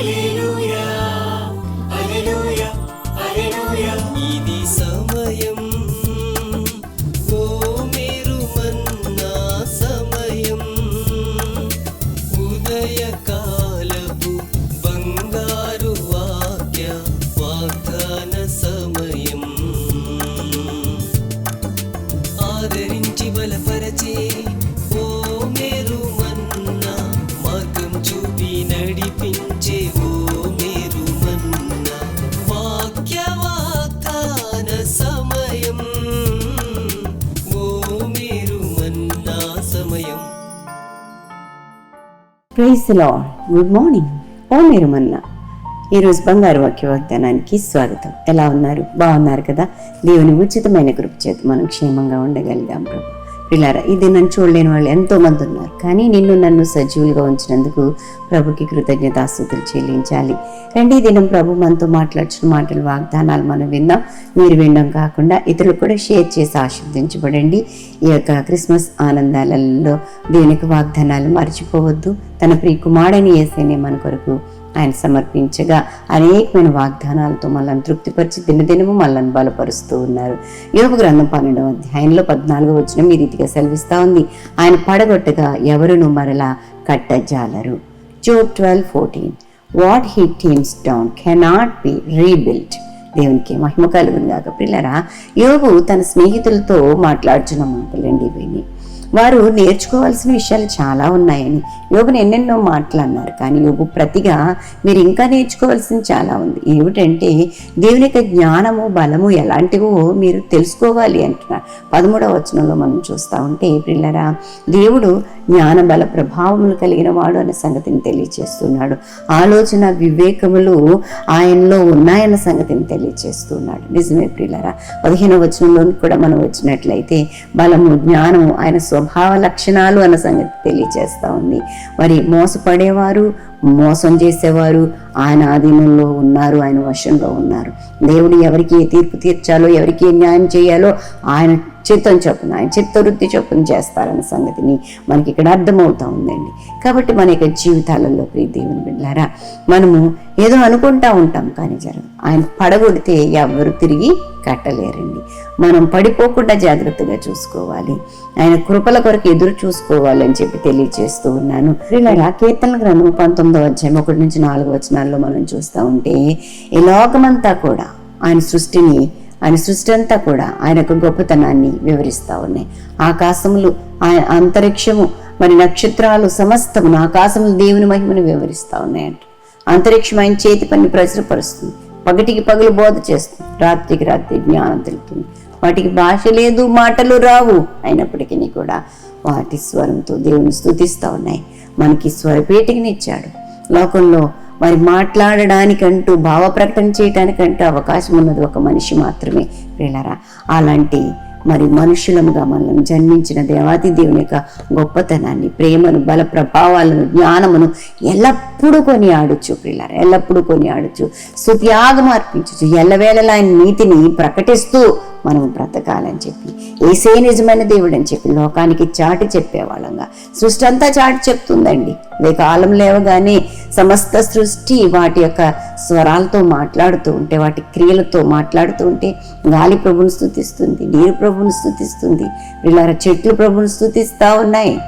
ఇది ప్రైజ్ లా good morning ఓ మీరు మన్నా. ఈరోజు బంగారు వాక్య వాగ్దానానికి స్వాగతం. ఎలా ఉన్నారు? బాగున్నారు కదా? దేవుని ఉచితమైన కృప చేత మనం క్షేమంగా ఉండగలిగాం ప్రభు. పిల్లారా ఇది నన్ను చూడలేని వాళ్ళు ఎంతోమంది ఉన్నారు. కానీ నిన్ను నన్ను సజీవులుగా ఉంచినందుకు ప్రభుకి కృతజ్ఞతాస్తుతులు చెల్లించాలి. రండి ఈ దినం ప్రభు మనతో మాట్లాడుచున్న మాటలు వాగ్దానాలు మనం విందాం మీరు వినడం కాకుండా ఇతరులు కూడా షేర్ చేసి ఆశీర్దించబడండి ఈ యొక్క క్రిస్మస్ ఆనందాలలో దేవునికి వాగ్దానాలు మర్చిపోవద్దు. తన ప్రియ కుమారుడని వేసేనే మన కొరకు ఆయన సమర్పించగా అనేకమైన వాగ్దానాలతో మనల్ని తృప్తిపరిచి దినదినము మనల్ని బలపరుస్తూ ఉన్నారు. యోగ గ్రంథం పన్నెండవ అధ్యాయంలో పద్నాలుగో వచ్చిన ఈ రీతిగా సెలవిస్తూ ఉంది. ఆయన పడగొట్టగా ఎవరును మరలా కట్టజాలరు? Job twelve fourteen. What he tears down cannot be rebuilt. దేవునికి మహిమ కలుగును కాక పిల్లరా యోగు తన స్నేహితులతో మాట్లాడుచున్న మాటలండి ఇవన్నీ వారు నేర్చుకోవాల్సిన విషయాలు చాలా ఉన్నాయని యోగుని ఎన్నెన్నో మాటలు అన్నారు. కానీ యోగు ప్రతిగా మీరు ఇంకా నేర్చుకోవాల్సింది చాలా ఉంది. ఏమిటంటే దేవుని యొక్క జ్ఞానము బలము ఎలాంటివో మీరు తెలుసుకోవాలి అంటున్నారు. పదమూడవ వచనంలో మనం చూస్తూ ఉంటే పిల్లరా దేవుడు జ్ఞాన బల ప్రభావములు కలిగిన వాడు అనే సంగతిని తెలియచేస్తున్నాడు. ఆలోచన వివేకములు ఆయనలో ఉన్నాయన్న సంగతిని తెలియచేస్తున్నాడు. నిజమే ప్రియులరా పదిహేనవ వచనంలో కూడా మనం వచ్చినట్లయితే బలము జ్ఞానము ఆయన స్వభావ లక్షణాలు అన్న సంగతి తెలియచేస్తా ఉంది. మరి మోసపడేవారు మోసం చేసేవారు ఆయన ఆధీనంలో ఉన్నారు ఆయన వశంలో ఉన్నారు. దేవుడు ఎవరికి ఏ తీర్పు తీర్చాలో ఎవరికి ఏ న్యాయం చేయాలో ఆయన చిత్తం చొప్పున ఆయన చిత్తవృత్తి చొప్పున చేస్తారన్న సంగతిని మనకి ఇక్కడ అర్థమవుతా ఉందండి. కాబట్టి మన యొక్క జీవితాలలో ప్రియ దేవుని బిడ్డారా మనము ఏదో అనుకుంటా ఉంటాం కానీ జరగదు ఆయన పడగొడితే ఎవరు తిరిగి కట్టలేరండి. మనం పడిపోకుండా జాగ్రత్తగా చూసుకోవాలి. ఆయన కృపల కొరకు ఎదురు చూసుకోవాలని చెప్పి తెలియజేస్తూ ఉన్నాను. ఇలా కీర్తన గ్రంథం పంతొమ్మిదో అధ్యాయం ఒకటి నుంచి నాలుగు వచనాల్లో మనం చూస్తూ ఉంటే ఈ లోకమంతా కూడా ఆయన సృష్టిని ఆయన సృష్టి అంతా కూడా ఆయన యొక్క గొప్పతనాన్ని వివరిస్తూ ఉన్నాయి. ఆకాశములు ఆయన అంతరిక్షము మరి నక్షత్రాలు సమస్తమును ఆకాశములు దేవుని మహిమను వివరిస్తూ ఉన్నాయంట. అంతరిక్షం ఆయన చేతి పని ప్రచురపరుస్తుంది. పగటికి పగలు బోధ చేస్తుంది. రాత్రికి రాత్రి జ్ఞానం తెలుపుతుంది. వాటికి భాష లేదు మాటలు రావు అయినప్పటికీ కూడా వాటి స్వరంతో దేవుని స్థుతిస్తూ ఉన్నాయి. మనకి స్వరపేటికనిచ్చాడు. లోకంలో మరి మాట్లాడడానికంటూ భావ ప్రకటన చేయడానికంటూ అవకాశం ఉన్నది ఒక మనిషి మాత్రమే. వీళ్ళరా అలాంటి మరి మనుషులముగా మనల్ని జన్మించిన దేవాది దేవుని యొక్క గొప్పతనాన్ని ప్రేమను బల ప్రభావాలను జ్ఞానమును ఎల్లప్పుడూ కొని ఆడొచ్చు ప్రియులారా ఎల్లప్పుడూ కొని ఆడొచ్చు సుత్యాగం అర్పించచ్చు ఎల్లవేళలా ఆయన నీతిని ప్రకటిస్తూ మనం బ్రతకాలని చెప్పి ఏసే నిజమైన దేవుడు అని చెప్పి లోకానికి చాటి చెప్పేవాళ్ళంగా. సృష్టి అంతా చాటి చెప్తుందండి. కాలం లేవగానే సమస్త సృష్టి వాటి యొక్క స్వరాలతో మాట్లాడుతూ ఉంటే వాటి క్రియలతో మాట్లాడుతూ ఉంటే గాలి ప్రభుని స్థుతిస్తుంది నీరు ప్రభుని స్థుతిస్తుంది వీళ్ళ చెట్లు ప్రభుని స్థుతిస్తూ ఉన్నాయి.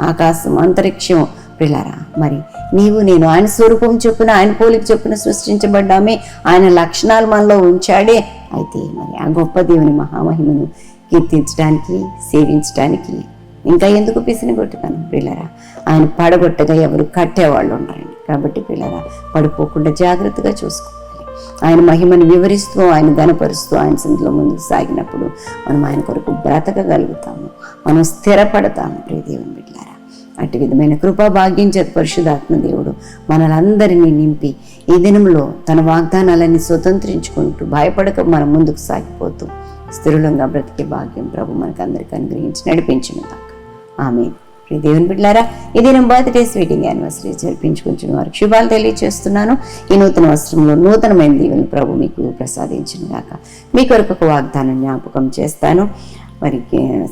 ఆకాశం అంతరిక్షం పిల్లరా మరి నీవు నేను ఆయన స్వరూపం చొప్పున ఆయన పోలిక చొప్పున సృష్టించబడ్డామే. ఆయన లక్షణాలు మనలో ఉంచాడే. అయితే మరి ఆ గొప్ప దేవుని మహామహిమను కీర్తించడానికి సేవించడానికి ఇంకా ఎందుకు పిసిని కొట్టుతాను పిల్లరా ఆయన పడగొట్టగా ఎవరు కట్టేవాళ్ళు ఉండరండి. కాబట్టి పిల్లరా పడిపోకుండా జాగ్రత్తగా చూసుకోవాలి. ఆయన మహిమను వివరిస్తూ ఆయన గనపరుస్తూ ఆయన సంధిలో ముందుకు సాగినప్పుడు మనం ఆయన కొరకు బ్రతకగలుగుతాము. మనం స్థిరపడతాము ప్రియదేవుని బిడ్డారా అటు విధమైన కృపా భాగ్యం చేత పరిశుధాత్మ దేవుడు మనలందరినీ నింపి ఈ దినంలో తన వాగ్దానాలన్నీ స్వతంత్రించుకుంటూ భయపడక మనం ముందుకు సాగిపోతూ స్థిరులంగా బ్రతికే భాగ్యం ప్రభు మనకు అందరికీ అనుగ్రహించి నడిపించిన దాకా ఆమె దేవుని బిడ్డారా ఈ దినం బర్త్డే స్వీటింగ్ యానివర్సరీ జరిపించుకుంటున్న వారికి శుభాలు తెలియజేస్తున్నాను ఈ నూతన వస్త్రంలో నూతనమైన దీవెనలు ప్రభు మీకు ప్రసాదించిన గాక. మీ కొరకు ఒక వాగ్దానం జ్ఞాపకం చేస్తాను. మరి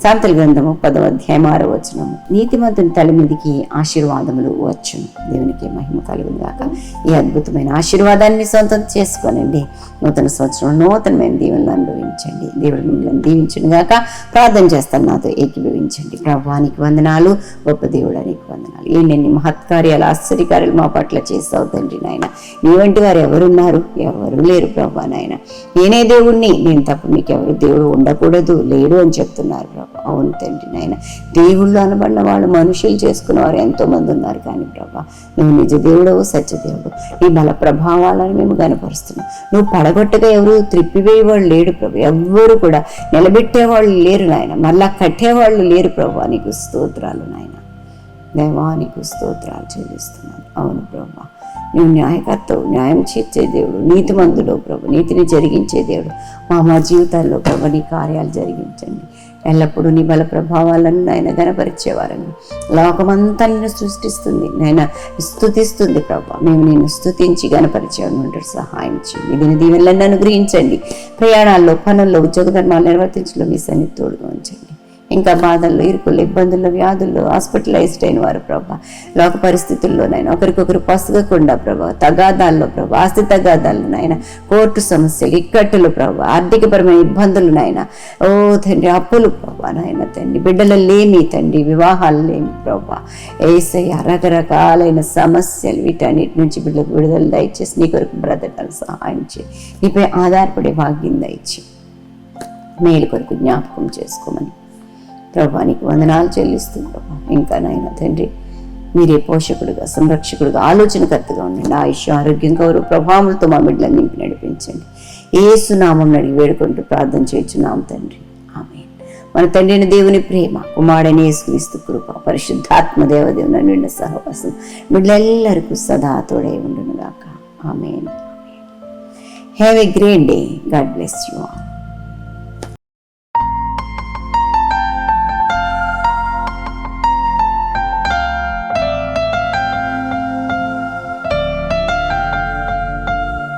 శాంతల గ్రంథము పదవ అధ్యాయం ఆరో వచనము. నీతిమంతుని తల మీదకి ఆశీర్వాదములు వచ్చును. దేవునికి మహిమ కలుగును గాక. ఈ అద్భుతమైన ఆశీర్వాదాన్ని సొంతం చేసుకోనండి. నూతన సంవత్సరం నూతనమైన దీవెనలు అనుభవించండి. దేవుడు మిమ్మల్ని దీవించను గాక. ప్రార్థన చేస్తాను నాతో ఏకీభవించండి. ప్రభానికి వందనాలు. గొప్ప దేవుడానికి వందనాలు. ఏంటండి మహత్కార్యాలు ఆశ్చర్యకార్యాలు మా పట్ల చేస్తావు తండ్రి నాయన. నీ వంటి వారు ఎవరున్నారు? ఎవరు లేరు ప్రభా నాయన. నేనే దేవుణ్ణి. నేను తప్ప మీకు ఎవరు దేవుడు ఉండకూడదు లేడు అని చెప్తున్నారు ప్రభా. అవును తండ్రి నాయన. దేవుళ్ళు అనబడిన వాళ్ళు మనుషులు చేసుకున్నవారు ఎంతో మంది ఉన్నారు కానీ ప్రభా. నువ్వు నిజ దేవుడవు సత్యదేవుడు నీ బల ప్రభావాలను మేము కనపరుస్తున్నాం నువ్వు పడగొట్టగా ఎవరు త్రిప్పివేయవాళ్ళు లేడు ప్రభు. ఎవ్వరు కూడా నిలబెట్టేవాళ్ళు లేరు నాయన. మళ్ళా కట్టేవాళ్ళు లేరు ప్రభు. నీకు స్తోత్రాలు నాయన. దేవానికి స్తోత్రాలు చెల్లిస్తున్నాను. అవును ప్రభా. నువ్వు న్యాయకర్తవు న్యాయం చేర్చే దేవుడు నీతిమంతుడు ప్రభు. నీతిని జరిగించే దేవుడు. మా మా జీవితాల్లో ప్రభు నీ కార్యాలు జరిగించండి. ఎల్లప్పుడూ నీ బల ప్రభావాలను నాయన గనపరిచేవారని లోకమంతా నిన్ను సృష్టిస్తుంది నాయన స్థుతిస్తుంది ప్రభా. మేము నిన్ను స్థుతించి గనపరిచేవాడు సహాయం చేయండి. దీని దీవెనలను అనుగ్రహించండి. ప్రయాణాల్లో పనుల్లో ఉద్యోగ ధర్మాలు నిర్వర్తించడం మీ సన్నిధి తోడుగా ఉంచండి. ఇంకా బాధల్లో ఇరుకుల్లో ఇబ్బందుల్లో వ్యాధుల్లో హాస్పిటలైజ్డ్ అయిన వారు ప్రభా. లోక పరిస్థితుల్లోనైనా ఒకరికొకరు పసగకుండా ప్రభా. తగాదాల్లో ప్రభా ఆస్తి తగాదాల్లోనైనా కోర్టు సమస్యలు ఇక్కట్టులు ప్రభా ఆర్థికపరమైన ఇబ్బందులు నాయన ఓ తండ్రి అప్పులు ప్రభా నాయన తండ్రి బిడ్డలు లేమి తండ్రి వివాహాలు లేమి ప్రభా. ఏసయ్య రకరకాలైన సమస్యలు వీటన్నిటి నుంచి బిడ్డలకు విడుదల దయచేసి నీ కొరకు బ్రతకాలి సహాయం చేయి. నీపై ఆధారపడే భాగ్యం దయచి మేలు కొరకు జ్ఞాపకం చేసుకోమని ప్రభానికి వందనాలు చెల్లిస్తూ ప్రభా. ఇంకా నాయన తండ్రి మీరే పోషకుడుగా సంరక్షకుడుగా ఆలోచనకర్తగా ఉండండి. ఆయుష్ ఆరోగ్యం గౌరవ ప్రభావంతో మా బిడ్డలను నింపి నడిపించండి. ఏసునామం అడిగి వేడుకుంటూ ప్రార్థన చేయించున్నాం తండ్రి. ఆమె మన తండ్రిని దేవుని ప్రేమ కుమారుడని యేసుక్రీస్తు కృప పరిశుద్ధాత్మ దేవదేవుని నిండు సహవాసం బిడ్డలెల్లరికూ సదా తోడై ఉండునుగాక. ఆమె have a great day God bless you all